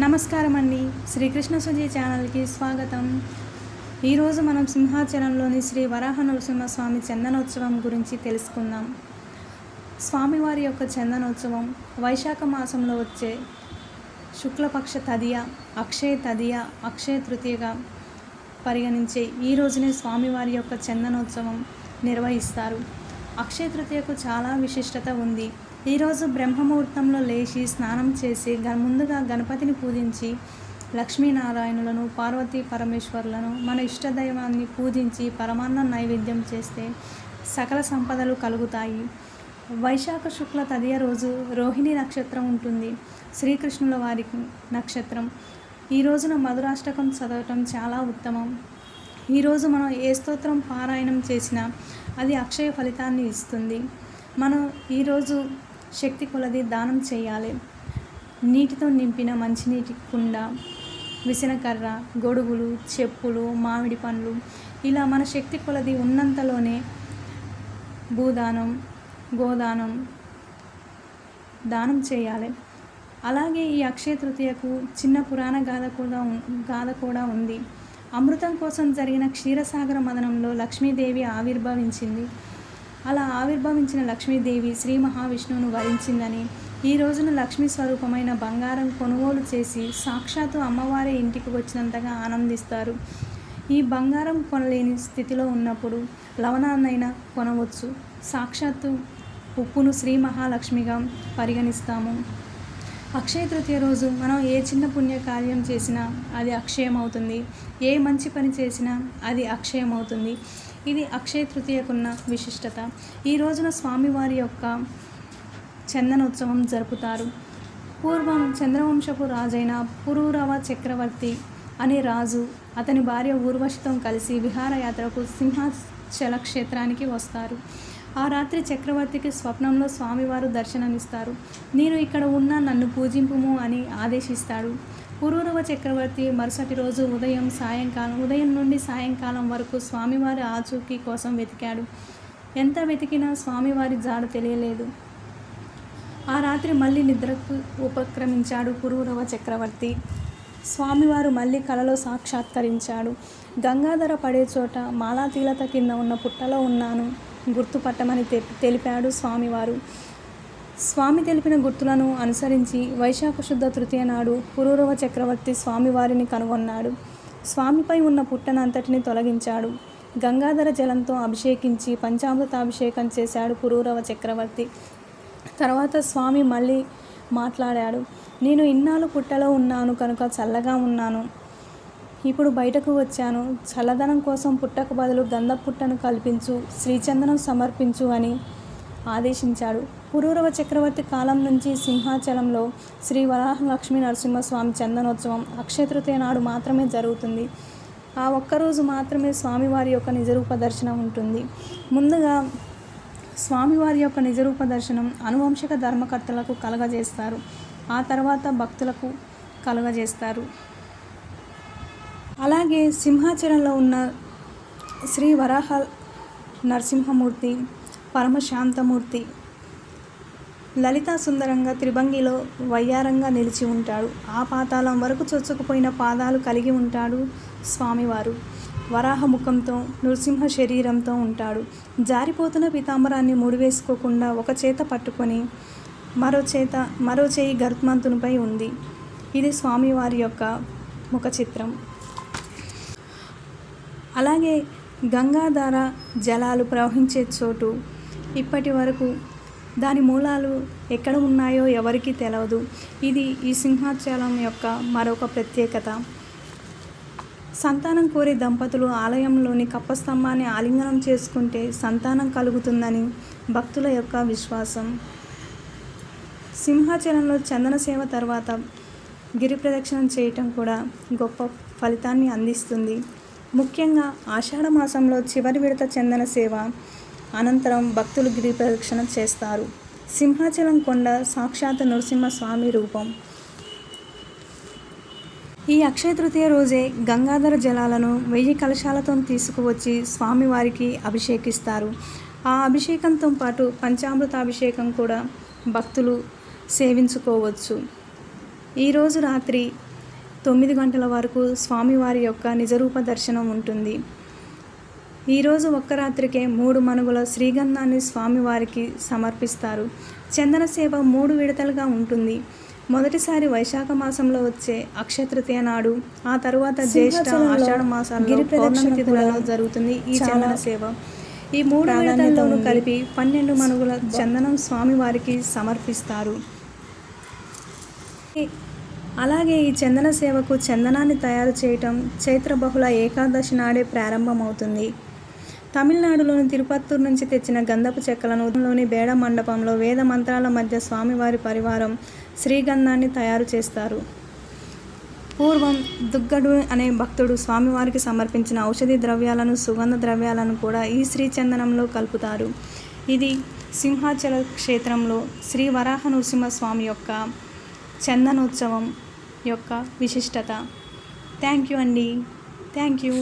నమస్కారం అండి శ్రీకృష్ణ సుజీ ఛానల్కి స్వాగతం. ఈరోజు మనం సింహాచలంలోని శ్రీ వరాహ నరసింహస్వామి చందనోత్సవం గురించి తెలుసుకుందాం. స్వామివారి యొక్క చందనోత్సవం వైశాఖ మాసంలో వచ్చే శుక్లపక్ష తదియ అక్షయ తదియ అక్షయ తృతీయగా పరిగణించే ఈ రోజునే స్వామివారి యొక్క చందనోత్సవం నిర్వహిస్తారు. అక్షయ తృతీయకు చాలా విశిష్టత ఉంది. ఈరోజు బ్రహ్మముహూర్తంలో లేచి స్నానం చేసి గ- ముందుగా గణపతిని పూజించి లక్ష్మీనారాయణులను పార్వతీ పరమేశ్వరులను మన ఇష్టదైవాన్ని పూజించి పరమాన్న నైవేద్యం చేస్తే సకల సంపదలు కలుగుతాయి. వైశాఖ శుక్ల తదియ రోజు రోహిణి నక్షత్రం ఉంటుంది. శ్రీకృష్ణుల వారికి నక్షత్రం. ఈ రోజున మధురాష్టకం చదవటం చాలా ఉత్తమం. ఈరోజు మనం ఏ స్తోత్రం పారాయణం చేసినా అది అక్షయ ఫలితాన్ని ఇస్తుంది. మనం ఈరోజు శక్తి కొలది దానం చేయాలి. నీటితో నింపిన మంచినీటి కుండ విసనకర్ర గొడుగులు చెప్పులు మామిడి పండ్లు ఇలా మన శక్తి కొలది ఉన్నంతలోనే భూదానం గోదానం దానం చేయాలి. అలాగే ఈ అక్షయ తృతీయకు చిన్న పురాణ గాథ కూడా గాథ కూడా ఉంది. అమృతం కోసం జరిగిన క్షీరసాగర మదనంలో లక్ష్మీదేవి ఆవిర్భవించింది. అలా ఆవిర్భవించిన లక్ష్మీదేవి శ్రీ మహావిష్ణువును వరించిందని ఈ రోజున లక్ష్మీ స్వరూపమైన బంగారం కొనుగోలు చేసి సాక్షాత్తు అమ్మవారి ఇంటికి వచ్చినంతగా ఆనందిస్తారు. ఈ బంగారం కొనలేని స్థితిలో ఉన్నప్పుడు లవణాన్నైనా కొనవచ్చు. సాక్షాత్తు ఉప్పును శ్రీ మహాలక్ష్మిగా పరిగణిస్తాము. అక్షయ తృతీయ రోజు మనం ఏ చిన్న పుణ్య కార్యం చేసినా అది అక్షయం అవుతుంది ఏ మంచి పని చేసినా అది అక్షయం అవుతుంది ఇది అక్షయ తృతీయకున్న విశిష్టత. ఈ రోజున స్వామివారి యొక్క చందనోత్సవం జరుపుతారు. పూర్వం చంద్రవంశపు రాజైన పురూరవ చక్రవర్తి అనే రాజు అతని భార్య ఊర్వశితో కలిసి విహారయాత్రకు సింహాచల క్షేత్రానికి వస్తారు. ఆ రాత్రి చక్రవర్తికి స్వప్నంలో స్వామివారు దర్శనమిస్తారు. నేను ఇక్కడ ఉన్న నన్ను పూజింపుము అని ఆదేశిస్తాడు. పురూరవ చక్రవర్తి మరుసటి రోజు ఉదయం సాయంకాలం ఉదయం నుండి సాయంకాలం వరకు స్వామివారి ఆచూకీ కోసం వెతికాడు. ఎంత వెతికినా స్వామివారి జాడ తెలియలేదు. ఆ రాత్రి మళ్ళీ నిద్రకు ఉపక్రమించాడు పురూరవ చక్రవర్తి. స్వామివారు మళ్ళీ కలలో సాక్షాత్కరించాడు. గంగాధర పడే చోట మాలాతీలత కింద ఉన్న పుట్టలో ఉన్నాను గుర్తుపట్టమని తె- తెలిపాడు స్వామివారు. స్వామి తెలిపిన గుర్తులను అనుసరించి వైశాఖ శుద్ధ తృతీయ నాడు పురూరవ చక్రవర్తి స్వామివారిని కనుగొన్నాడు. స్వామిపై ఉన్న పుట్టనంతటిని తొలగించాడు. గంగాధర జలంతో అభిషేకించి పంచామృతాభిషేకం చేశాడు పురూరవ చక్రవర్తి. తర్వాత స్వామి మళ్ళీ మాట్లాడాడు నేను ఇన్నాళ్ళు పుట్టలో ఉన్నాను కనుక చల్లగా ఉన్నాను. ఇప్పుడు బయటకు వచ్చాను. చల్లదనం కోసం పుట్టకు బదులు గంధ పుట్టను కల్పించు శ్రీచందనం సమర్పించు అని ఆదేశించాడు. పురూరవ చక్రవర్తి కాలం నుంచి సింహాచలంలో శ్రీ వరాహలక్ష్మీ నరసింహస్వామి చందనోత్సవం అక్షయతృతీయ నాడు మాత్రమే జరుగుతుంది. ఆ ఒక్కరోజు మాత్రమే స్వామివారి యొక్క నిజరూప దర్శనం ఉంటుంది. ముందుగా స్వామివారి యొక్క నిజరూప దర్శనం అనువంశిక ధర్మకర్తలకు కలగజేస్తారు. ఆ తర్వాత భక్తులకు కలుగజేస్తారు. అలాగే సింహాచలంలో ఉన్న శ్రీ వరాహ నరసింహమూర్తి పరమశాంతమూర్తి లలితా సుందరంగా త్రిభంగిలో వయ్యారంగా నిలిచి ఉంటాడు. ఆ పాతాళం వరకు చొచ్చుకుపోయిన పాదాలు కలిగి ఉంటాడు స్వామివారు. వరాహ ముఖంతో నృసింహ శరీరంతో ఉంటాడు. జారిపోతున్న పీతాంబరాన్ని ముడివేసుకోకుండా ఒక చేత పట్టుకొని మరో చేత మరో చేయి గరుత్మంతునిపై ఉంది. ఇది స్వామివారి యొక్క ముఖ చిత్రం అలాగే గంగాధార జలాలు ప్రవహించే చోటు ఇప్పటి వరకు దాని మూలాలు ఎక్కడ ఉన్నాయో ఎవరికీ తెలియదు ఇది ఈ సింహాచలం యొక్క మరొక ప్రత్యేకత. సంతానం కోరే దంపతులు ఆలయంలోని కప్పస్తంభాన్ని ఆలింగనం చేసుకుంటే సంతానం కలుగుతుందని భక్తుల యొక్క విశ్వాసం. సింహాచలంలో చందన సేవ తర్వాత గిరి ప్రదక్షిణం చేయటం కూడా గొప్ప ఫలితాన్ని అందిస్తుంది. ముఖ్యంగా ఆషాఢ మాసంలో చివరి విడత చందన సేవ అనంతరం భక్తులు గిరి ప్రదక్షిణ చేస్తారు. సింహాచలం కొండ సాక్షాత్ నరసింహస్వామి రూపం. ఈ అక్షయ తృతీయ రోజే గంగాధర జలాలను వెయ్యి కలశాలతో తీసుకువచ్చి స్వామివారికి అభిషేకిస్తారు. ఆ అభిషేకంతో పాటు పంచామృతాభిషేకం కూడా భక్తులు సేవించుకోవచ్చు. ఈరోజు రాత్రి తొమ్మిది గంటల వరకు స్వామివారి యొక్క నిజరూప దర్శనం ఉంటుంది. ఈరోజు ఒక్క రాత్రికే మూడు మనుగుల శ్రీగంధాన్ని స్వామివారికి సమర్పిస్తారు. చందన సేవ మూడు విడతలుగా ఉంటుంది. మొదటిసారి వైశాఖ మాసంలో వచ్చే అక్షతృతీయ నాడు ఆ తరువాత జ్యేష్ఠ ఆషాఢ మాసాల్లో పౌర్ణమి తిథులలో జరుగుతుంది ఈ చందన సేవ. ఈ మూడు విడతల్లోనూ. కలిపి పన్నెండు మనుగుల చందనం స్వామివారికి సమర్పిస్తారు. అలాగే ఈ చందన సేవకు చందనాన్ని తయారు చేయటం చైత్ర బహుళ ఏకాదశి నాడే ప్రారంభమవుతుంది. తమిళనాడులోని తిరుపత్తూరు నుంచి తెచ్చిన గంధపు చెక్కలను ఉదయంలోని బేడ మండపంలో వేద మంత్రాల మధ్య స్వామివారి పరివారం శ్రీగంధాన్ని తయారు చేస్తారు. పూర్వం దుగ్గడు అనే భక్తుడు స్వామివారికి సమర్పించిన ఔషధి ద్రవ్యాలను సుగంధ ద్రవ్యాలను కూడా ఈ శ్రీచందనంలో కలుపుతారు. ఇది సింహాచల క్షేత్రంలో శ్రీ వరాహ నరసింహస్వామి యొక్క చందనోత్సవం యొక్క విశిష్టత. థ్యాంక్ యూ అండి. Thank you.